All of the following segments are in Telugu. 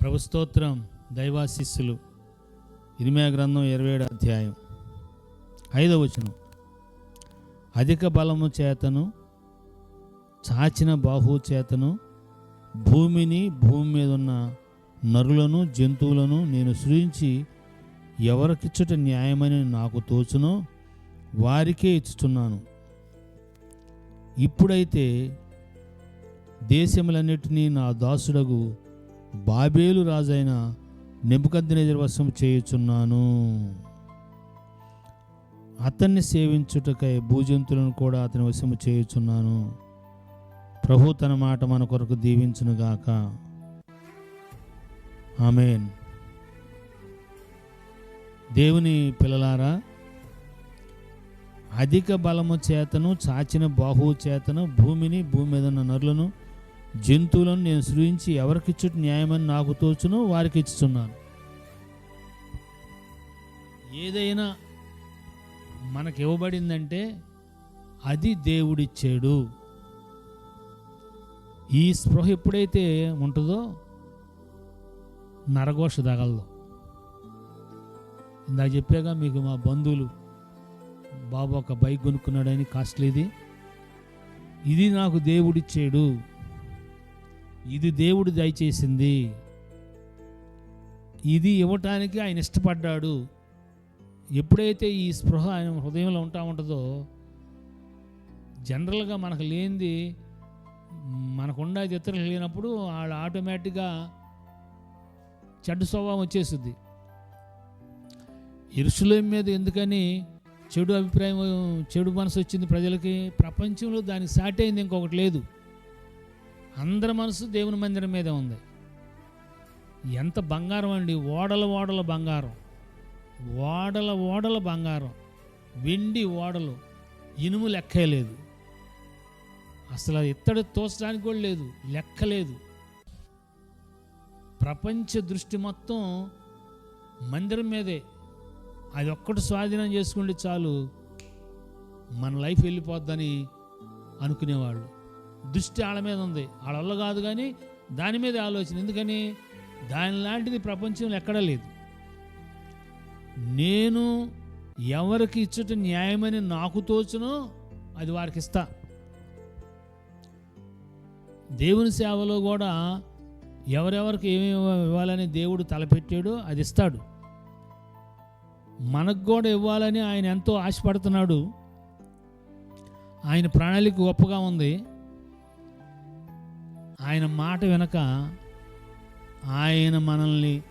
ప్రభు స్తోత్రం దైవాశిస్సులు. ఇరిమే గ్రంథం ఇరవై ఏడు అధ్యాయం ఐదవ వచనం. అధిక బలము చేతను చాచిన బాహు చేతను భూమిని భూమి మీద ఉన్న నరులను జంతువులను నేను సృజించి ఎవరికిచ్చుట న్యాయమని నాకు తోచునో వారికే ఇచ్చుతున్నాను ఇప్పుడైతే దేశములన్నిటినీ నా దాసుడగు బాబేలు రాజైన నెబుకద్నెజర్ వశం చేయుచున్నాను. అతన్ని సేవించుటకై భూజంతులను కూడా అతని వశము చేయుచున్నాను. ప్రభు తన మాట మన కొరకు దీవించునుగాక ఆమెన్. దేవుని పిల్లలారా అధిక బలము చేతను చాచిన బాహువు చేతను భూమిని భూమి మీద ఉన్న నరులను జంతువులను నేను సృజించి ఎవరికిచ్చుట న్యాయమని నాకు తోచునో వారికి ఇచ్చుతున్నాను ఏదైనా మనకి ఇవ్వబడిందంటే అది దేవుడిచ్చాడు. ఈ స్పృహ ఎప్పుడైతే ఉంటుందో నరఘోష తగలదు ఇందాక చెప్పాగా మీకు మా బంధువులు బాబు ఒక బైక్ కొనుక్కున్నాడని కాస్ట్లీది. ఇది నాకు దేవుడిచ్చాడు. ఇది దేవుడు దయచేసింది. ఇది ఇవ్వటానికి ఆయన ఇష్టపడ్డాడు. ఎప్పుడైతే ఈ స్పృహ ఆయన హృదయంలో ఉంటా ఉంటుందో జనరల్గా మనకు లేనిది మనకుండా ఇతరులకు లేనప్పుడు వాళ్ళు ఆటోమేటిక్గా చెడ్డ స్వభావం వచ్చేస్తుంది ఇరుషులేం మీద ఎందుకని చెడు అభిప్రాయం చెడు మనసు వచ్చింది ప్రజలకి? ప్రపంచంలో దానికి సాటి అయింది ఇంకొకటి లేదు. అందరి మనసు దేవుని మందిరం మీదే ఉంది. ఎంత బంగారం అండి ఓడల ఓడల బంగారం. ఓడల ఓడల బంగారం. వెండి ఓడలు ఇనుము లెక్కలేదు అసలు ఇత్తడి తోచడానికి కూడా లేదు లెక్కలేదు ప్రపంచ దృష్టి మొత్తం మందిరం మీదే. అది ఒక్కటి స్వాధీనం చేసుకుంటే చాలు మన లైఫ్ వెళ్ళిపోద్దని అనుకునేవాళ్ళు. దృష్టి వాళ్ళ మీద ఉంది. వాళ్ళ కాదు కానీ దాని మీద ఆలోచన. ఎందుకని? దాని లాంటిది ప్రపంచంలో ఎక్కడా లేదు. నేను ఎవరికి ఇచ్చట న్యాయమని నాకు తోచునో అది వారికి ఇస్తా. దేవుని సేవలో కూడా ఎవరెవరికి ఏమేమి ఇవ్వాలని దేవుడు తలపెట్టాడో అది ఇస్తాడు. మనకు కూడా ఇవ్వాలని ఆయన ఎంతో ఆశపడుతున్నాడు. ఆయన ప్రణాళిక గొప్పగా ఉంది. ఆయన మాట వెనక ఆయన మనల్ని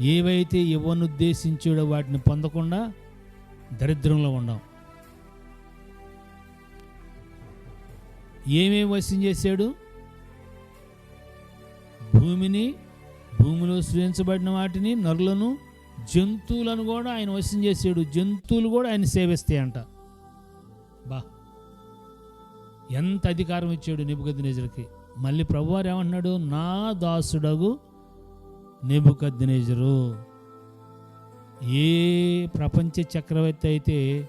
ఏవైతే ఇవ్వనుద్దేశించాడో వాటిని పొందకుండా దరిద్రంలో ఉండం. ఏమేమి వశం చేశాడు? భూమిని భూమిలో సృజించబడిన వాటిని నరులను జంతువులను కూడా ఆయన వశం చేశాడు. జంతువులు కూడా ఆయన సేవిస్తాయంట బా ఎంత అధికారం ఇచ్చాడు నిబుకద్నేజర్కి? మళ్ళీ ప్రభువారు ఏమంటున్నాడు? నా దాసుడగు నెబుకద్నేజరు. ఏ ప్రపంచ చక్రవర్తి అయితే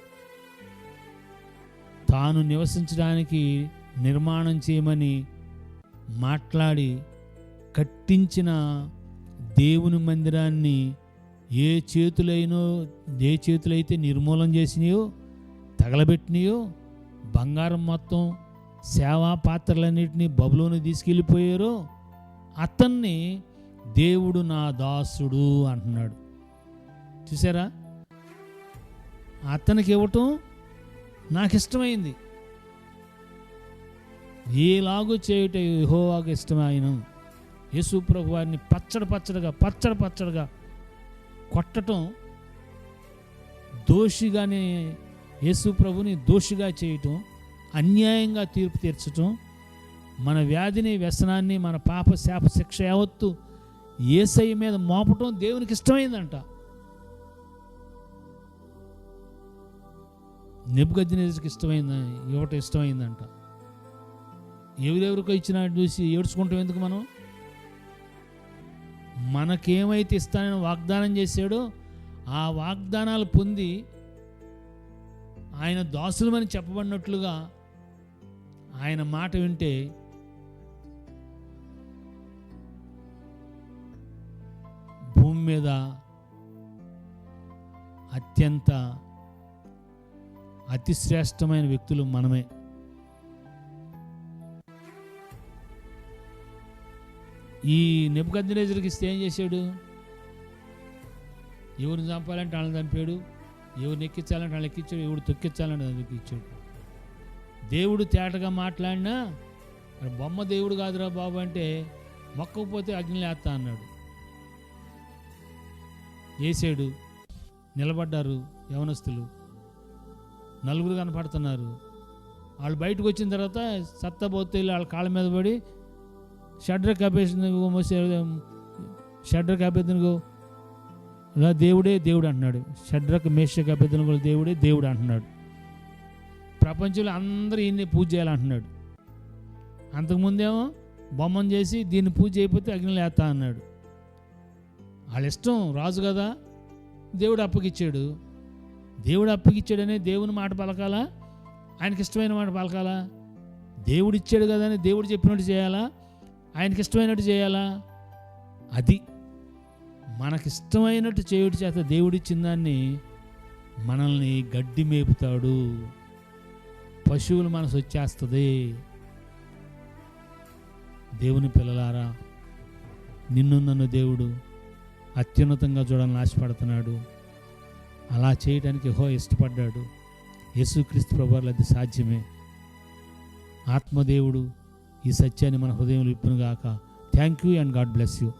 తాను నివసించడానికి నిర్మాణం చేయమని మాట్లాడి కట్టించిన దేవుని మందిరాన్ని ఏ చేతులైనో ఏ చేతులైతే నిర్మూలన చేసినాయో తగలబెట్టినాయో బంగారం మొత్తం సేవా పాత్రలన్నింటినీ బబులోని తీసుకెళ్ళిపోయారో. అతన్ని దేవుడు నా దాసుడు అంటున్నాడు. చూసారా? అతనికి ఇవ్వటం నాకు ఇష్టమైంది. ఏలాగో చేయుట యహోవాకు ఇష్టమైన యేసు ప్రభు వారిని పచ్చడి పచ్చడిగా పచ్చడి పచ్చడిగా కొట్టటం దోషిగానే యేసు ప్రభుని దోషిగా చేయటం అన్యాయంగా తీర్పు తీర్చటం మన వ్యాధిని వ్యసనాన్ని మన పాప శాప శిక్ష యావత్తు ఏసై మీద మోపటం దేవునికి ఇష్టమైందంట. నెబ్బుగద్దినేజర్కి ఇష్టమైంది ఇవ్వటం ఇష్టమైందంట. ఎవరెవరికో ఇచ్చిన చూసి ఏడ్చుకుంటాం ఎందుకు మనం? మనకేమైతే ఇస్తానని వాగ్దానం చేశాడో ఆ వాగ్దానాలు పొంది ఆయన దాసులమని చెప్పబడినట్లుగా ఆయన మాట వింటే భూమి మీద అత్యంత అతిశ్రేష్టమైన వ్యక్తులు మనమే. ఈ నెప్పుకద్దినేజర్కి ఇస్తే ఏం చేశాడు? ఎవరిని చంపాలంటే వాళ్ళని చంపాడు ఎవరిని ఎక్కించాలంటే వాళ్ళని ఎక్కించాడు ఎవడు తొక్కించాలంటే అది ఎక్కించాడు దేవుడు తేటగా మాట్లాడినా మరి బొమ్మ దేవుడు కాదురా బాబు అంటే మొక్కకపోతే అగ్ని లేస్తా అన్నాడు. వేసాడు నిలబడ్డారు యవనస్తులు. నలుగురు కనపడుతున్నారు. వాళ్ళు బయటకు వచ్చిన తర్వాత సత్తబోతే వాళ్ళ కాళ్ళ మీద పడి షడ్ర కపేసిన షడ్ర కపేదనుకో దేవుడే దేవుడు అంటున్నాడు. షడ్రకు మేష కపేదనుకో దేవుడే దేవుడు అంటున్నాడు. ప్రపంచంలో అందరూ ఈయన్ని పూజ చేయాలంటున్నాడు. అంతకుముందేమో బొమ్మను చేసి దీన్ని పూజ చేయకపోతే అగ్ని లేస్తా అన్నాడు. వాళ్ళ ఇష్టం రాజు కదా దేవుడు అప్పగిచ్చాడు. దేవుడు అప్పగిచ్చాడనే దేవుని మాట పలకాలా? ఆయనకి ఇష్టమైన మాట పలకాలా? దేవుడు ఇచ్చాడు కదా అని దేవుడు చెప్పినట్టు చేయాలా? ఆయనకి ఇష్టమైనట్టు చేయాలా? అది మనకిష్టమైనట్టు చేయుడి చేత దేవుడిచ్చిన దాన్ని మనల్ని గడ్డి మేపుతాడు. పశువుల మనసు వచ్చేస్తుంది. దేవుని పిల్లలారా నిన్ను నన్ను దేవుడు అత్యున్నతంగా చూడాలని ఆశపడుతున్నాడు. అలా చేయడానికి హో ఇష్టపడ్డాడు. యేసుక్రీస్తు ప్రభువారు అది సాధ్యమే. ఆత్మదేవుడు ఈ సత్యాన్ని మన హృదయంలో ఇప్పును గాక thank you and God bless you.